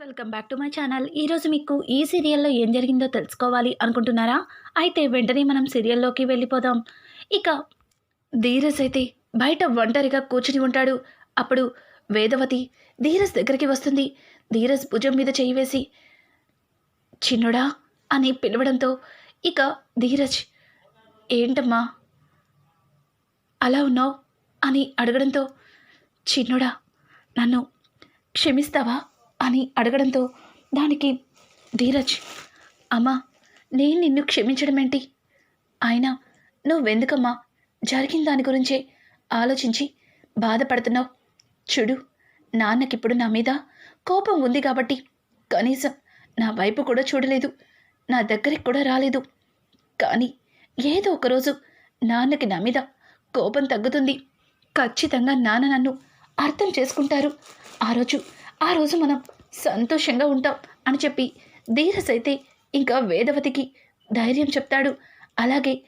Welcome back to my channel. ఈరోజు మీకు ఈ సీరియల్లో ఏం జరిగిందో తెలుసుకోవాలి అనుకుంటున్నారా? అయితే వెంటనే మనం సీరియల్లోకి వెళ్ళిపోదాం. ఇక ధీరస్ అయితే బయట ఒంటరిగా కూర్చుని ఉంటాడు. అప్పుడు వేదవతి ధీరస్ దగ్గరికి వస్తుంది. ధీరజ్ భుజం మీద చేయి వేసి చిన్నుడా అని పిలవడంతో ఇక ధీరజ్ ఏంటమ్మా? అలా ఉన్నావు? అని అడగడంతో చిన్నుడా నన్ను క్షమిస్తావా? అని అడగడంతో దానికి ధీరజ్ అమ్మా నేను నిన్ను క్షమించడం ఏంటి అయినా నువ్వెందుకమ్మా జరిగిన దాని గురించే ఆలోచించి బాధపడుతున్నావు? చూడు నాన్నకిప్పుడు నా మీద కోపం ఉంది కాబట్టి కనీసం నా వైపు కూడా చూడలేదు నా దగ్గరికి కూడా రాలేదు. కానీ ఏదో ఒకరోజు నాన్నకి నా మీద కోపం తగ్గుతుంది. ఖచ్చితంగా నాన్న నన్ను అర్థం చేసుకుంటారు. ఆ రోజు ఆ రోజు మనం సంతోషంగా ఉంటాం అని చెప్పి ధీరస్ అయితే ఇంకా వేదవతికి ధైర్యం చెప్తాడు. అలాగే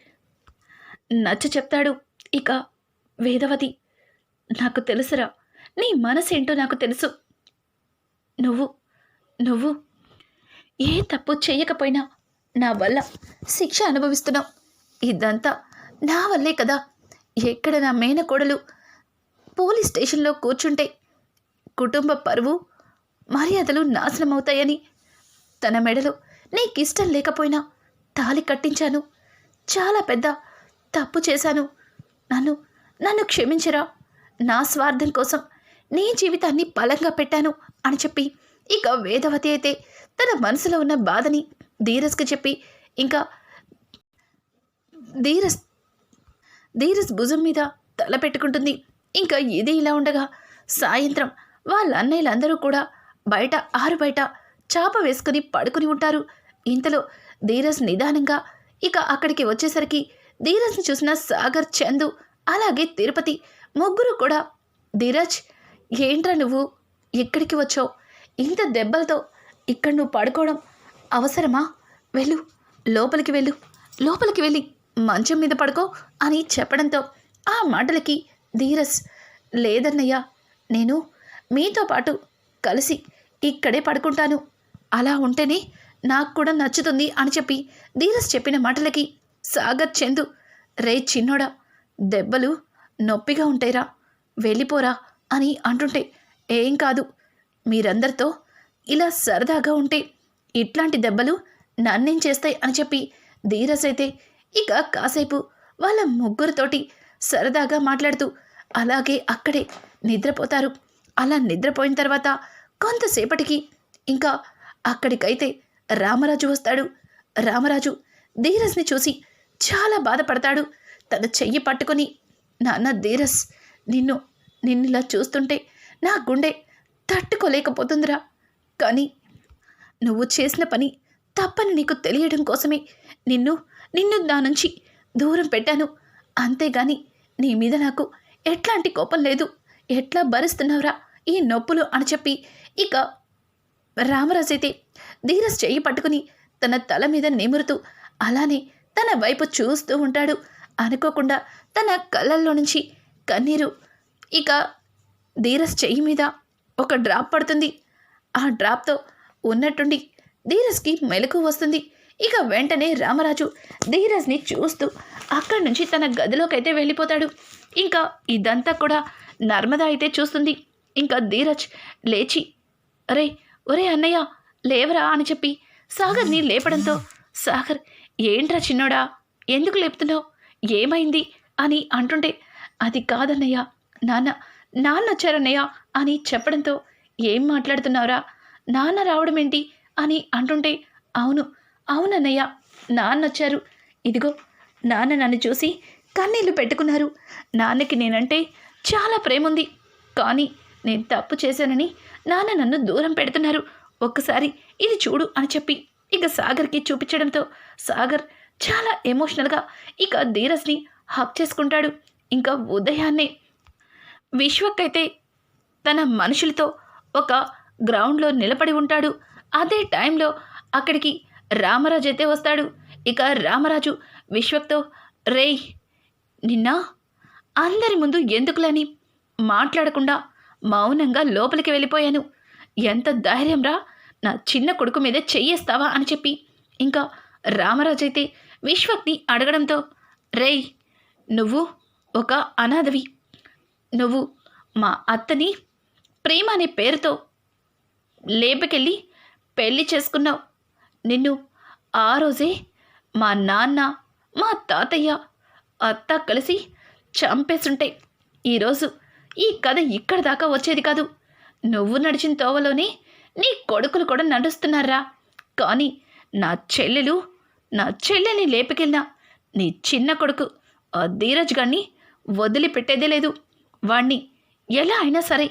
నచ్చ చెప్తాడు. ఇక వేదవతి నాకు తెలుసురా నీ మనసేంటో నాకు తెలుసు. నువ్వు నువ్వు ఏ తప్పు చేయకపోయినా నా వల్ల శిక్ష అనుభవిస్తున్నావు. ఇదంతా నా వల్లే కదా. ఎక్కడ నా మేనకోడలు పోలీస్ స్టేషన్లో కూర్చుంటే కుటుంబ పరువు మర్యాదలు నాశనమవుతాయని తన మెడలో నీకిష్టం లేకపోయినా తాలి కట్టించాను. చాలా పెద్ద తప్పు చేశాను. నన్ను నన్ను క్షమించరా. నా స్వార్థం కోసం నీ జీవితాన్ని బలంగా పెట్టాను అని చెప్పి ఇక వేదవతి అయితే తన మనసులో ఉన్న బాధని ధీరస్కి చెప్పి ఇంకా ధీరస్ ధీరస్ భుజం మీద తల పెట్టుకుంటుంది. ఇంకా ఇది ఇలా ఉండగా సాయంత్రం వాళ్ళ అన్నయ్యలందరూ కూడా బయట ఆరు బయట చాప వేసుకుని పడుకుని ఉంటారు. ఇంతలో ధీరజ్ నిదానంగా ఇక అక్కడికి వచ్చేసరికి ధీరజ్ని చూసిన సాగర్ చందు అలాగే తిరుపతి ముగ్గురు కూడా ధీరజ్ ఏంట్రా నువ్వు? ఇక్కడికి వచ్చావు? ఇంత దెబ్బలతో ఇక్కడ నువ్వు పడుకోవడం అవసరమా? వెళ్ళు లోపలికి వెళ్ళు లోపలికి వెళ్ళి మంచం మీద పడుకో అని చెప్పడంతో ఆ మాటలకి ధీరజ్ లేదన్నయ్య నేను మీతో పాటు కలిసి ఇక్కడే పడుకుంటాను. అలా ఉంటేనే నాకు కూడా నచ్చుతుంది అని చెప్పి ధీరస్ చెప్పిన మాటలకి సాగర్ చందు రే చిన్నోడా దెబ్బలు నొప్పిగా ఉంటాయిరా వెళ్ళిపోరా అని అంటుంటే ఏం కాదు. మీరందరితో ఇలా సరదాగా ఉంటే ఇట్లాంటి దెబ్బలు నన్నేం చేస్తాయి అని చెప్పి ధీరస్ అయితే ఇక కాసేపు వాళ్ళ ముగ్గురితోటి సరదాగా మాట్లాడుతూ అలాగే అక్కడే నిద్రపోతారు. అలా నిద్రపోయిన తర్వాత కొంతసేపటికి ఇంకా అక్కడికైతే రామరాజు వస్తాడు. రామరాజు ధీరస్ని చూసి చాలా బాధపడతాడు. తన చెయ్యి పట్టుకొని నాన్న ధీరస్ నిన్ను నిన్నులా చూస్తుంటే నా గుండె తట్టుకోలేకపోతుందిరా. కానీ నువ్వు చేసిన పని తప్పని నీకు తెలియడం కోసమే నిన్ను నిన్ను నా నుంచి దూరం పెట్టాను. అంతేగాని నీ మీద నాకు ఎట్లాంటి కోపం లేదు. ఎట్లా భరిస్తున్నావురా? ఈ నొప్పులు అని చెప్పి ఇక రామరాజు అయితే ధీరస్ చెయ్యి పట్టుకుని తన తల మీద నిమురుతూ అలానే తన వైపు చూస్తూ ఉంటాడు. అనుకోకుండా తన కళ్ళల్లో నుంచి కన్నీరు. ఇక ధీరస్ చెయ్యి మీద ఒక డ్రాప్ పడుతుంది. ఆ డ్రాప్తో ఉన్నట్టుండి ధీరస్కి మెలకు వస్తుంది. ఇక వెంటనే రామరాజు ధీరజ్ని చూస్తూ అక్కడి నుంచి తన గదిలోకి అయితే వెళ్ళిపోతాడు. ఇంకా ఇదంతా కూడా నర్మద అయితే చూస్తుంది. ఇంకా ధీరజ్ లేచి అరే ఒరే అన్నయ్య లేవరా? అని చెప్పి సాగర్ని లేపడంతో సాగర్ ఏంట్రా చిన్నోడా? ఎందుకు లేపుతున్నావు? ఏమైంది? అని అంటుంటే అది కాదన్నయ్య నాన్న నాన్న వచ్చారన్నయ్య అని చెప్పడంతో ఏం మాట్లాడుతున్నావురా? నాన్న రావడం ఏంటి అని అంటుంటే అవును అవునన్నయ్య నాన్న వచ్చారు ఇదిగో నాన్న నన్ను చూసి కన్నీళ్ళు పెట్టుకున్నారు. నాన్నకి నేనంటే చాలా ప్రేమ ఉంది కానీ నేను తప్పు చేశానని నాన్న నన్ను దూరం పెడుతున్నారు. ఒక్కసారి ఇది చూడు అని చెప్పి ఇక సాగర్కి చూపించడంతో సాగర్ చాలా ఎమోషనల్గా ఇక ధీరస్ని హక్ చేసుకుంటాడు. ఇంకా ఉదయాన్నే విశ్వకైతే తన మనుషులతో ఒక గ్రౌండ్లో నిలబడి ఉంటాడు. అదే టైంలో అక్కడికి రామరాజు అయితే వస్తాడు. ఇక రామరాజు విశ్వక్తో రేయ్ నిన్న? అందరి ముందు ఎందుకులని మాట్లాడకుండా మౌనంగా లోపలికి వెళ్ళిపోయాను. ఎంత ధైర్యం రా నా చిన్న కొడుకు మీద చెయ్యేస్తావా? అని చెప్పి ఇంకా రామరాజు అయితే విశ్వక్ని అడగడంతో రేయ్ నువ్వు ఒక అనాథవి. నువ్వు మా అత్తని ప్రేమ అనే పేరుతో లేపకెళ్ళి పెళ్ళి చేసుకున్నావు. నిన్ను ఆ రోజే మా నాన్న మా తాతయ్య అత్త కలిసి చంపేస్తుంటే ఈరోజు ఈ కథ ఇక్కడి దాకా వచ్చేది కాదు. నువ్వు నడిచిన తోవలోనే నీ కొడుకులు కూడా నడుస్తున్నారా? కానీ నా చెల్లెలు నా చెల్లెల్ని లేపుకెళ్ళినా నీ చిన్న కొడుకు ఆ ధీరజ్ గారిని వదిలిపెట్టేదే లేదు. వాణ్ణి ఎలా అయినా సరే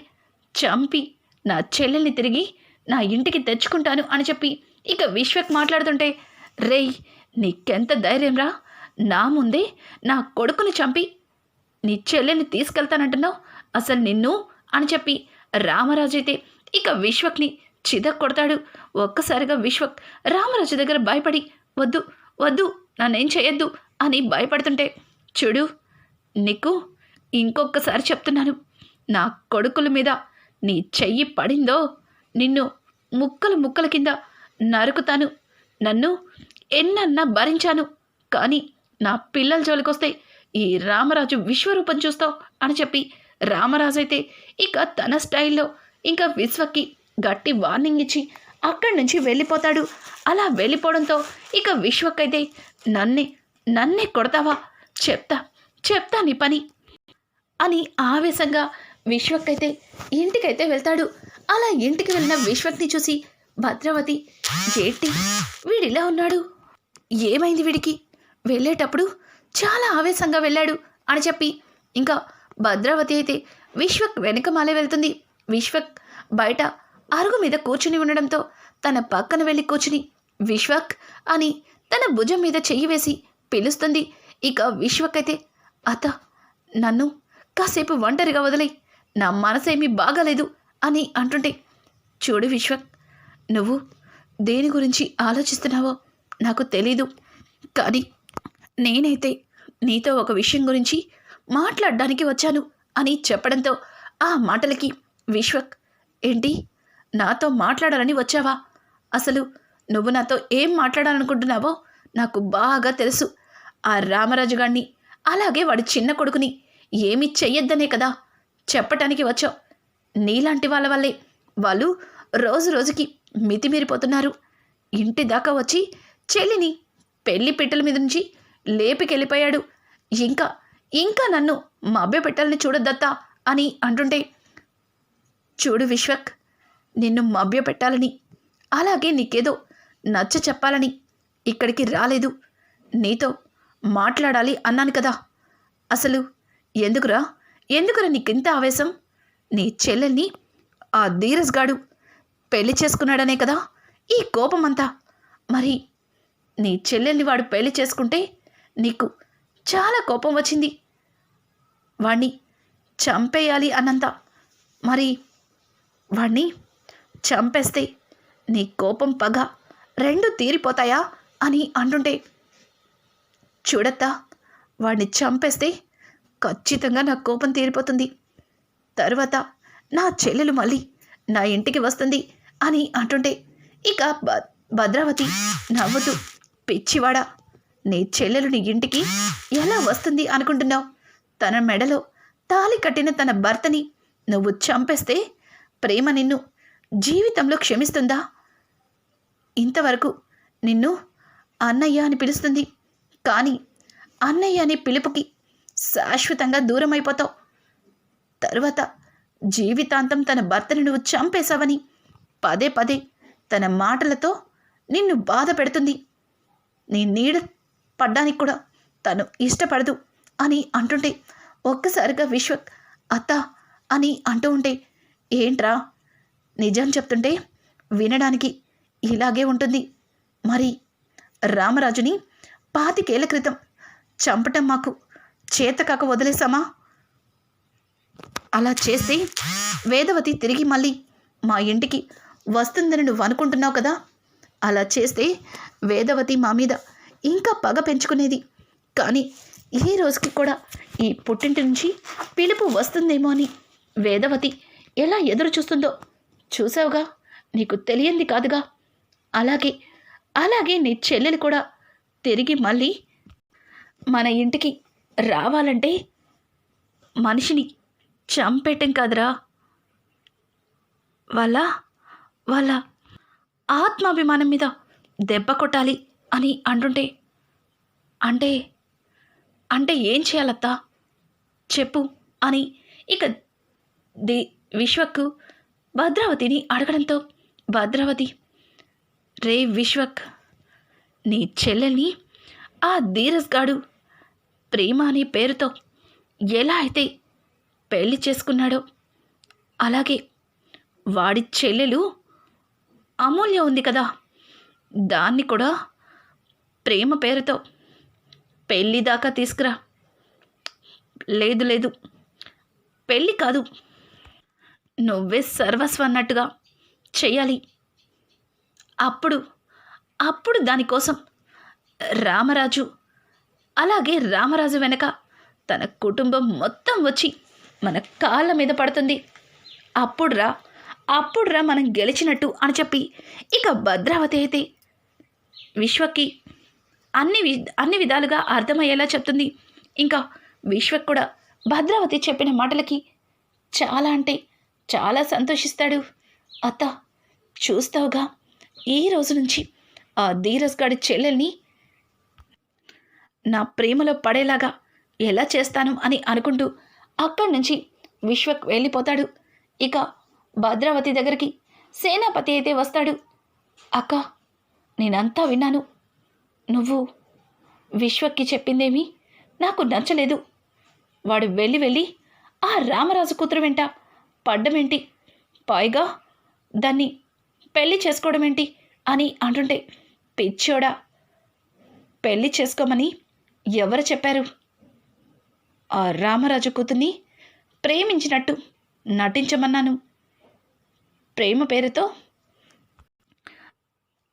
చంపి నా చెల్లెల్ని తిరిగి నా ఇంటికి తెచ్చుకుంటాను అని చెప్పి ఇక విశ్వక్ మాట్లాడుతుంటే రేయ్ నీకెంత ధైర్యం రా? నా ముందే నా కొడుకుని చంపి నీ చెల్లెల్ని తీసుకెళ్తానంటున్నావు? అసలు నిన్ను? అని చెప్పి రామరాజు అయితే ఇక విశ్వక్ని చిద కొడతాడు. ఒక్కసారిగా విశ్వక్ రామరాజు దగ్గర భయపడి వద్దు వద్దు నన్నేం చేయొద్దు అని భయపడుతుంటే చూడు నీకు ఇంకొకసారి చెప్తున్నాను. నా కొడుకుల మీద నీ చెయ్యి పడిందో నిన్ను ముక్కలు ముక్కల కింద నరుకుతాను నన్ను ఎన్నన్నా భరించాను. కానీ నా పిల్లల జోలికొస్తే ఈ రామరాజు విశ్వరూపం చూస్తావు అని చెప్పి రామరాజు అయితే ఇక తన స్టైల్లో ఇంకా విశ్వకి గట్టి వార్నింగ్ ఇచ్చి అక్కడి నుంచి వెళ్ళిపోతాడు. అలా వెళ్ళిపోవడంతో ఇక విశ్వకైతే నన్నే నన్నే కొడతావా? చెప్తా చెప్తా నీ పని అని ఆవేశంగా విశ్వకైతే ఇంటికైతే వెళ్తాడు. అలా ఇంటికి వెళ్ళిన విశ్వక్ని చూసి భద్రావతి జేటి వీడిలా ఉన్నాడు. ఏమైంది వీడికి? వెళ్ళేటప్పుడు చాలా ఆవేశంగా వెళ్ళాడు అని చెప్పి. ఇంకా భద్రావతి అయితే విశ్వక్ వెనుక మాలే వెళ్తుంది. విశ్వక్ బయట అరుగు మీద కూర్చుని ఉండడంతో తన పక్కన వెళ్ళి కూర్చుని విశ్వక్ అని తన భుజం మీద చెయ్యి వేసి పిలుస్తుంది. ఇక విశ్వక్ అయితే అత నన్ను కాసేపు ఒంటరిగా వదిలే నా మనసేమీ బాగాలేదు అని అంటుంటే చూడు విశ్వక్ నువ్వు దేని గురించి ఆలోచిస్తున్నావో నాకు తెలీదు. కానీ నేనైతే నీతో ఒక విషయం గురించి మాట్లాడడానికి వచ్చాను అని చెప్పడంతో ఆ మాటలకి విశ్వక్ ఏంటి? నాతో మాట్లాడాలని వచ్చావా? అసలు నువ్వు నాతో ఏం మాట్లాడాలనుకుంటున్నావో నాకు బాగా తెలుసు. ఆ రామరాజు గారిని అలాగే వాడి చిన్న కొడుకుని ఏమి చెయ్యొద్దనే కదా చెప్పటానికి వచ్చావు. నీలాంటి వాళ్ళ వల్లే వాళ్ళు రోజు రోజుకి మితిమీరిపోతున్నారు. ఇంటి దాకా వచ్చి చెల్లిని పెళ్ళి పెట్టెల మీద నుంచి లేపికెళ్ళిపోయాడు. ఇంకా ఇంకా నన్ను మభ్య పెట్టాలని చూడొద్దత్తా అని అంటుంటే చూడు విశ్వక్ నిన్ను మభ్య పెట్టాలని అలాగే నీకేదో నచ్చ చెప్పాలని ఇక్కడికి రాలేదు. నీతో మాట్లాడాలి అన్నాను కదా. అసలు ఎందుకురా? ఎందుకురా నీకింత ఆవేశం? నీ చెల్లెల్ని ఆ ధీరస్గాడు పెళ్ళి చేసుకున్నాడనే కదా? ఈ కోపమంతా. మరి నీ చెల్లెల్ని వాడు పెళ్ళి చేసుకుంటే నీకు చాలా కోపం వచ్చింది. వాణ్ణి చంపేయాలి అన్నంత. మరి వాణ్ణి చంపేస్తే నీ కోపం పగ రెండు తీరిపోతాయా అని అంటుంటే చూడత్తా వాడిని చంపేస్తే ఖచ్చితంగా నా కోపం తీరిపోతుంది. తర్వాత నా చెల్లెలు మళ్ళీ నా ఇంటికి వస్తుంది. అని అంటుంటే ఇక భద్రావతి నవ్వుతూ పిచ్చివాడా నీ చెల్లెలు నీ ఇంటికి ఎలా వస్తుంది అనుకుంటున్నావు? తన మెడలో తాలి కట్టిన తన భర్తని నువ్వు చంపేస్తే ప్రేమ నిన్ను జీవితంలో క్షమిస్తుందా? ఇంతవరకు నిన్ను అన్నయ్య అని పిలుస్తుంది. కానీ అన్నయ్య అనే పిలుపుకి శాశ్వతంగా దూరం అయిపోతావు తర్వాత జీవితాంతం తన భర్తని నువ్వు చంపేశావని పదే పదే తన మాటలతో నిన్ను బాధ పెడుతుంది. నీ నీడ పడ్డానికి కూడా తను ఇష్టపడదు అని అంటుంటే ఒక్కసారిగా విశ్వక్ అత్త అని అంటూ ఉంటే ఏంట్రా? నిజం చెప్తుంటే వినడానికి ఇలాగే ఉంటుంది. మరి రామరాజుని పాతికేళ్ళ క్రితం చంపటం మాకు చేతకాక వదిలేసామా అలా చేస్తే వేదవతి తిరిగి మళ్ళీ మా ఇంటికి వస్తుందని నువ్వు అనుకుంటున్నావు కదా? అలా చేస్తే వేదవతి మా మీద ఇంకా పగ పెంచుకునేది. కానీ ఈ రోజుకి కూడా ఈ పుట్టింటి నుంచి పిలుపు వస్తుందేమో అని వేదవతి ఎలా ఎదురు చూస్తుందో చూసావుగా? నీకు తెలియంది కాదుగా? అలాగే అలాగే నీ చెల్లెలు కూడా తిరిగి మళ్ళీ మన ఇంటికి రావాలంటే మనిషిని చంపేయటం కాదురా. వాళ్ళ వాళ్ళ ఆత్మాభిమానం మీద దెబ్బ కొట్టాలి అని అంటుంటే అంటే అంటే ఏం చేయాలత్తా? చెప్పు అని ఇక ది విశ్వక్ భద్రావతిని అడగడంతో భద్రావతి రే విశ్వక్ నీ చెల్లెల్ని ఆ ధీరస్ గాడు ప్రేమ అనే పేరుతో ఎలా అయితే పెళ్ళి చేసుకున్నాడో అలాగే వాడి చెల్లెలు అమూల్య ఉంది కదా. దాన్ని కూడా ప్రేమ పేరుతో పెళ్ళి దాకా తీసుకురా. లేదు లేదు. పెళ్ళి కాదు. నువ్వే సర్వస్వ అన్నట్టుగా చెయ్యాలి. అప్పుడు అప్పుడు దానికోసం రామరాజు అలాగే రామరాజు వెనక తన కుటుంబం మొత్తం వచ్చి మన కాళ్ళ మీద పడుతుంది. అప్పుడు రా. అప్పుడురా మనం గెలిచినట్టు అని చెప్పి ఇక భద్రావతి అయితే విశ్వకి అన్ని వి అన్ని విధాలుగా అర్థమయ్యేలా చెప్తుంది. ఇంకా విశ్వక్ కూడా భద్రావతి చెప్పిన మాటలకి చాలా అంటే చాలా సంతోషిస్తాడు. అత్త చూస్తావుగా? ఈ రోజు నుంచి ఆ ధీరస్ గాడి చెల్లెల్ని నా ప్రేమలో పడేలాగా ఎలా చేస్తాను అని అనుకుంటూ అక్కడి నుంచి విశ్వక్ వెళ్ళిపోతాడు. ఇక భద్రావతి దగ్గరికి సేనాపతి అయితే వస్తాడు. అక్క నేనంతా విన్నాను. నువ్వు విశ్వక్కి చెప్పిందేమీ నాకు నచ్చలేదు. వాడు వెళ్ళి వెళ్ళి ఆ రామరాజు కూతురు వెంట పడ్డమేంటి? పైగా దాన్ని పెళ్ళి చేసుకోవడం ఏంటి అని అంటుంటే పిచ్చోడా పెళ్ళి చేసుకోమని ఎవరు చెప్పారు? ఆ రామరాజు కూతుర్ని ప్రేమించినట్టు నటించమన్నాను. ప్రేమ పేరుతో?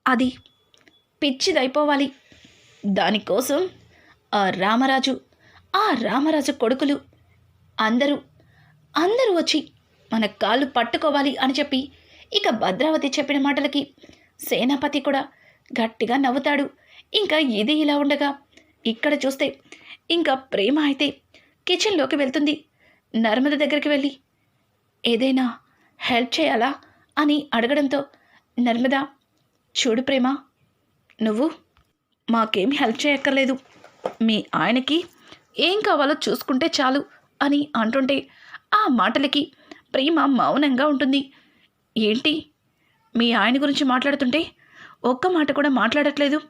అది పిచ్చిదైపోవాలి. దానికోసం ఆ రామరాజు ఆ రామరాజు కొడుకులు అందరూ అందరూ వచ్చి మన కాళ్ళు పట్టుకోవాలి అని చెప్పి ఇక భద్రావతి చెప్పిన మాటలకి సేనాపతి కూడా గట్టిగా నవ్వుతాడు. ఇంకా ఇది ఇలా ఉండగా ఇక్కడ చూస్తే ఇంకా ప్రేమ అయితే కిచెన్లోకి వెళ్తుంది. నర్మద దగ్గరికి వెళ్ళి ఏదైనా హెల్ప్ చేయాలా? అని అడగడంతో నర్మద చూడు ప్రేమ నువ్వు మాకేం హెల్ప్ చేయక్కర్లేదు. మీ ఆయనకి ఏం కావాలో చూసుకుంటే చాలు అని అంటుంటే ఆ మాటలకి ప్రేమ మౌనంగా ఉంటుంది. ఏంటి? మీ ఆయన గురించి మాట్లాడుతుంటే ఒక్క మాట కూడా మాట్లాడట్లేదు.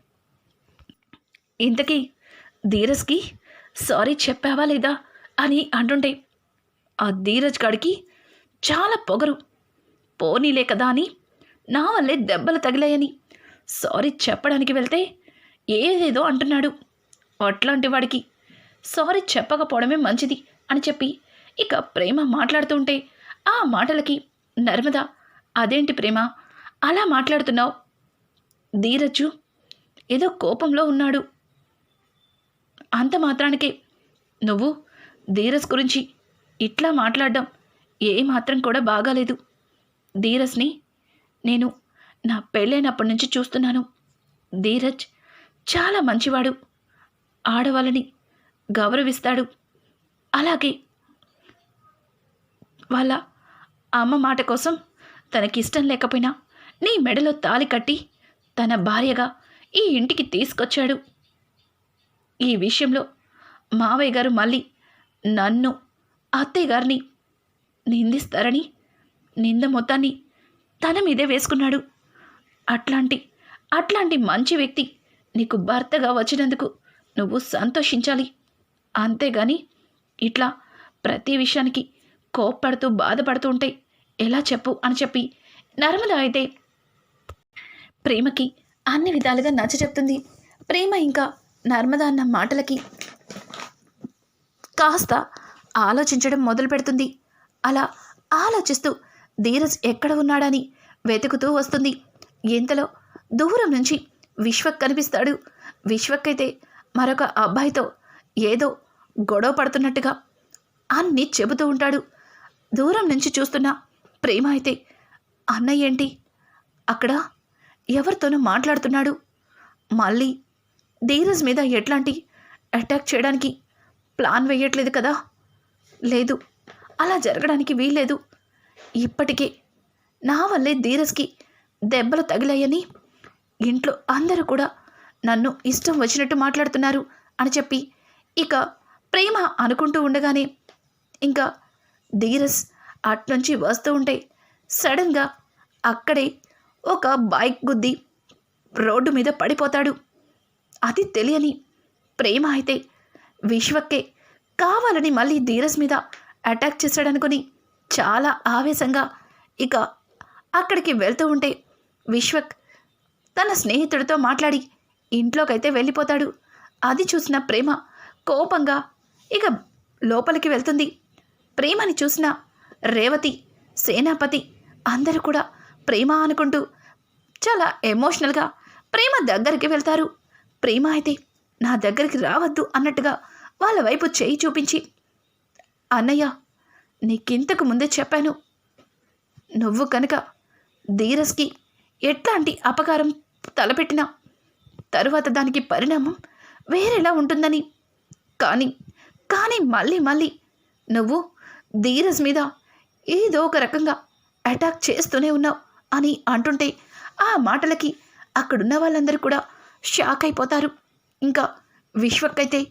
ఇంతకీ ధీరజ్కి సారీ చెప్పావా లేదా? అని అంటుంటే ఆ ధీరజ్ గాడికి చాలా పొగరు. పోనీలే కదా అని నా వల్లే దెబ్బలు తగిలాయని. సారీ చెప్పడానికి వెళ్తే ఏదేదో అంటున్నాడు అట్లాంటి వాడికి. సారీ చెప్పకపోవడమే మంచిది అని చెప్పి ఇక ప్రేమ మాట్లాడుతుంటే ఆ మాటలకి నర్మద అదేంటి ప్రేమ? అలా మాట్లాడుతున్నావు? ధీరజు ఏదో కోపంలో ఉన్నాడు. అంత మాత్రానికే. నువ్వు ధీరజ్ గురించి ఇట్లా మాట్లాడడం ఏమాత్రం కూడా బాగాలేదు. ధీరజ్ని నేను నా పెళ్ళైనప్పటి నుంచి చూస్తున్నాను. ధీరజ్ చాలా మంచివాడు. ఆడవాళ్ళని గౌరవిస్తాడు. అలాగే వాళ్ళ అమ్మ మాట కోసం తనకిష్టం లేకపోయినా నీ మెడలో తాలి కట్టి తన భార్యగా ఈ ఇంటికి తీసుకొచ్చాడు. ఈ విషయంలో మావయ్య గారు మళ్ళీ నన్ను అత్తయ్య గారిని నిందిస్తారని నింద మొత్తాన్ని తన మీదే వేసుకున్నాడు. అట్లాంటి అట్లాంటి మంచి వ్యక్తి నీకు భర్తగా వచ్చినందుకు నువ్వు సంతోషించాలి. అంతేగాని ఇట్లా ప్రతి విషయానికి కోప్పడుతూ బాధపడుతూ ఉంటే ఎలా చెప్పు అని చెప్పి నర్మద అయితే ప్రేమకి అన్ని విధాలుగా నచ్చ చెప్తుంది. ప్రేమ ఇంకా నర్మద అన్న మాటలకి కాస్త ఆలోచించడం మొదలు పెడుతుంది అలా ఆలోచిస్తూ ధీరజ్ ఎక్కడ ఉన్నాడని వెతుకుతూ వస్తుంది. ఇంతలో దూరం నుంచి విశ్వక్ కనిపిస్తాడు. విశ్వక్ అయితే మరొక అబ్బాయితో ఏదో గొడవ పడుతున్నట్టుగా అన్ని చెబుతూ ఉంటాడు. దూరం నుంచి చూస్తున్న ప్రేమ అయితే అన్నయ్య ఏంటి? అక్కడ ఎవరితోనో మాట్లాడుతున్నాడు. మళ్ళీ ధీరజ్ మీద ఎట్లాంటి అటాక్ చేయడానికి ప్లాన్ వేయట్లేదు కదా. లేదు అలా జరగడానికి వీల్లేదు. ఇప్పటికే నా వల్లే ధీరజ్కి దెబ్బలు తగిలాయని ఇంట్లో అందరూ కూడా నన్ను ఇష్టం వచ్చినట్టు మాట్లాడుతున్నారు అని చెప్పి ఇక ప్రేమ అనుకుంటూ ఉండగానే ఇంకా ధీరస్ అట్నుంచి వస్తూ ఉంటే సడన్గా అక్కడే ఒక బైక్ గుద్ది రోడ్డు మీద పడిపోతాడు. అది తెలియని ప్రేమ అయితే విశ్వక్కే కావాలని మళ్ళీ ధీరస్ మీద అటాక్ చేశాడనుకొని చాలా ఆవేశంగా ఇక అక్కడికి వెళ్తూ ఉంటే విశ్వక్ తన స్నేహితుడితో మాట్లాడి ఇంట్లోకైతే వెళ్ళిపోతాడు. అది చూసిన ప్రేమ కోపంగా ఇక లోపలికి వెళ్తుంది. ప్రేమని చూసిన రేవతి సేనాపతి అందరూ కూడా ప్రేమ అనుకుంటూ చాలా ఎమోషనల్గా ప్రేమ దగ్గరికి వెళ్తారు. ప్రేమ అయితే నా దగ్గరికి రావద్దు అన్నట్టుగా వాళ్ళ వైపు చేయి చూపించి అన్నయ్య నీకింతకు ముందే చెప్పాను. నువ్వు కనుక ధీరస్కి ఎట్లాంటి అపకారం తలపెట్టినా తరువాత దానికి పరిణామం వేరేలా ఉంటుందని. కానీ కానీ మళ్ళీ మళ్ళీ నువ్వు ధీరస్ మీద ఏదో ఒక రకంగా అటాక్ చేస్తూనే ఉన్నావు అని అంటుంటే ఆ మాటలకి అక్కడున్న వాళ్ళందరూ కూడా షాక్ అయిపోతారు. ఇంకా విశ్వక్కైతే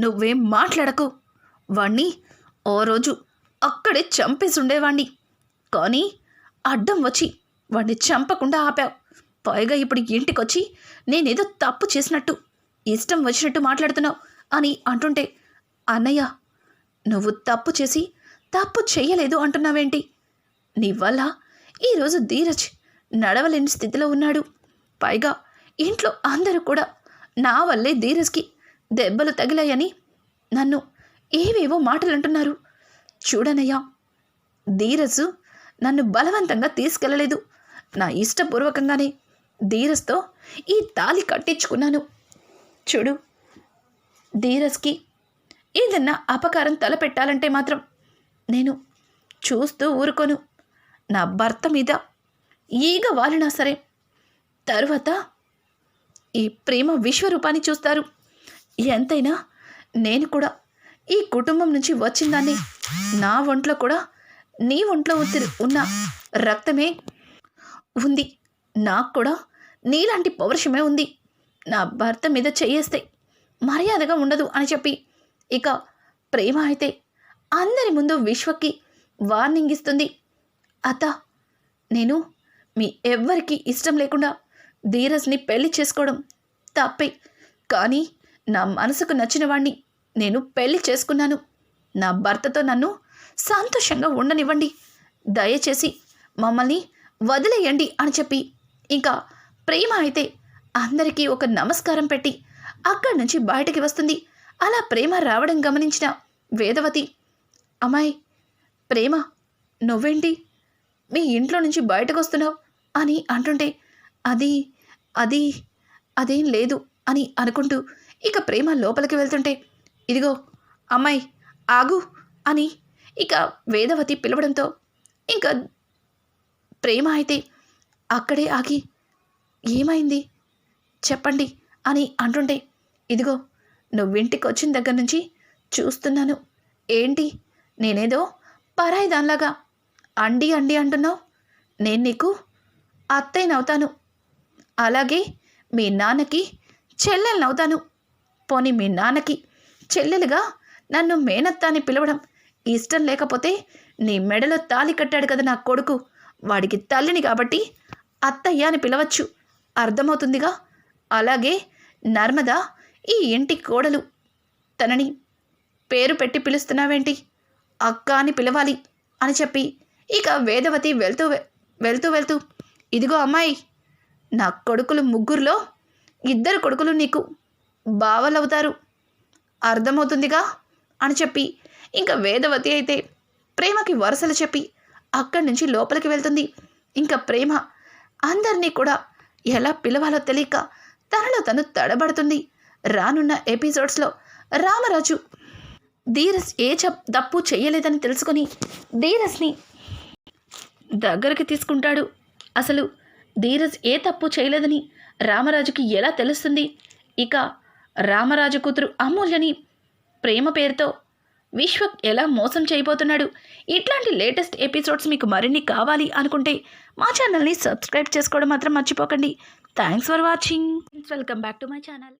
నువ్వేం మాట్లాడకు. వాణ్ణి ఓ రోజు అక్కడే చంపేసి ఉండేవాణ్ణి కానీ అడ్డం వచ్చి వాణ్ణి చంపకుండా ఆపావు. పైగా ఇప్పుడు ఇంటికొచ్చి నేనేదో తప్పు చేసినట్టు ఇష్టం వచ్చినట్టు మాట్లాడుతున్నావు అని అంటుంటే అన్నయ్య నువ్వు తప్పు చేసి తప్పు చేయలేదు అంటున్నావేంటి? నీ వల్ల ఈరోజు ధీరజ్ నడవలేని స్థితిలో ఉన్నాడు. పైగా ఇంట్లో అందరూ కూడా నా వల్లే ధీరజ్కి దెబ్బలు తగిలాయని నన్ను ఏవేవో మాటలు అంటున్నారు చూడనయ్యా ధీరజు నన్ను బలవంతంగా తీసుకెళ్ళలేదు నా ఇష్టపూర్వకంగానే ధీరజ్తో ఈ తాలి కట్టించుకున్నాను. చూడు ధీరజ్కి ఏదన్నా అపకారం తలపెట్టాలంటే మాత్రం నేను చూస్తూ ఊరుకోను. నా భర్త మీద ఈగ వాలినా సరే తరువాత ఈ ప్రేమ విశ్వరూపాన్ని చూస్తారు. ఎంతైనా నేను కూడా ఈ కుటుంబం నుంచి వచ్చిందాన్ని? నా ఒంట్లో కూడా నీ ఒంట్లో ఒత్తిడి ఉన్న రక్తమే ఉంది. నాకు కూడా నీలాంటి పౌరుషమే ఉంది. నా భర్త మీద చేయేస్తే మర్యాదగా ఉండదు అని చెప్పి. ఇక ప్రేమ అయితే అందరి ముందు విశ్వకి వార్నింగ్ ఇస్తుంది. అత్త నేను మీ ఎవ్వరికీ ఇష్టం లేకుండా ధీరజ్ని పెళ్ళి చేసుకోవడం తప్పే. కానీ నా మనసుకు నచ్చిన వాణ్ణి నేను పెళ్ళి చేసుకున్నాను. నా భర్తతో నన్ను సంతోషంగా ఉండనివ్వండి. దయచేసి మమ్మల్ని వదిలేయండి అని చెప్పి ఇంకా ప్రేమ అయితే అందరికీ ఒక నమస్కారం పెట్టి అక్కడి నుంచి బయటికి వస్తుంది. అలా ప్రేమ రావడం గమనించిన వేదవతి అమ్మాయి ప్రేమ నువ్వేంటి? మీ ఇంట్లో నుంచి బయటకు వస్తున్నావు? అని అంటుంటే అది అది అదేం లేదు అని అనుకుంటూ ఇక ప్రేమ లోపలికి వెళ్తుంటే ఇదిగో అమ్మాయి ఆగు అని ఇక వేదవతి పిలవడంతో ఇంకా ప్రేమ అయితే అక్కడే ఆగి ఏమైంది? చెప్పండి అని అంటుంటే ఇదిగో నువ్వింటికి వచ్చిన దగ్గర నుంచి చూస్తున్నాను. ఏంటి? నేనేదో పరాయి దానిలాగా అండి అండి అంటున్నావు? నేను నీకు అత్తయ్యనవుతాను. అలాగే మీ నాన్నకి చెల్లెలనవుతాను. పోనీ మీ నాన్నకి చెల్లెలుగా నన్ను మేనత్త అని పిలవడం ఇష్టం లేకపోతే నీ మెడలో తాలి కట్టాడు కదా నా కొడుకు. వాడికి తల్లిని కాబట్టి అత్తయ్య అని పిలవచ్చు. అర్థమవుతుందిగా? అలాగే నర్మద ఈ ఇంటి కోడలు తనని పేరు పెట్టి పిలుస్తున్నావేంటి? అక్క అని పిలవాలి అని చెప్పి ఇక వేదవతి వెళ్తూ వె- వెళ్తూ వెళ్తూ ఇదిగో అమ్మాయి నా కొడుకులు ముగ్గురులో ఇద్దరు కొడుకులు నీకు బావలవుతారు. అర్థమవుతుందిగా? అని చెప్పి. ఇంకా వేదవతి అయితే ప్రేమకి వరుసలు చెప్పి అక్కడి నుంచి లోపలికి వెళ్తుంది. ఇంకా ప్రేమ అందరినీ కూడా ఎలా పిలవాలో తెలియక తనలో తను తడబడుతుంది. రానున్న ఎపిసోడ్స్లో రామరాజు ధీరస్ ఏ చప్ తప్పు చేయలేదని తెలుసుకొని ధీరస్ని దగ్గరికి తీసుకుంటాడు. అసలు ధీరస్ ఏ తప్పు చేయలేదని రామరాజుకి ఎలా తెలుస్తుంది? ఇక రామరాజు కూతురు అమూల్యని ప్రేమ పేరుతో విశ్వ ఎలా మోసం చేయబోతున్నాడు? ఇట్లాంటి లేటెస్ట్ ఎపిసోడ్స్ మీకు మరిన్ని కావాలి అనుకుంటే మా ఛానల్ని సబ్స్క్రైబ్ చేసుకోవడం మాత్రం మర్చిపోకండి. Thanks for watching. Welcome back to my channel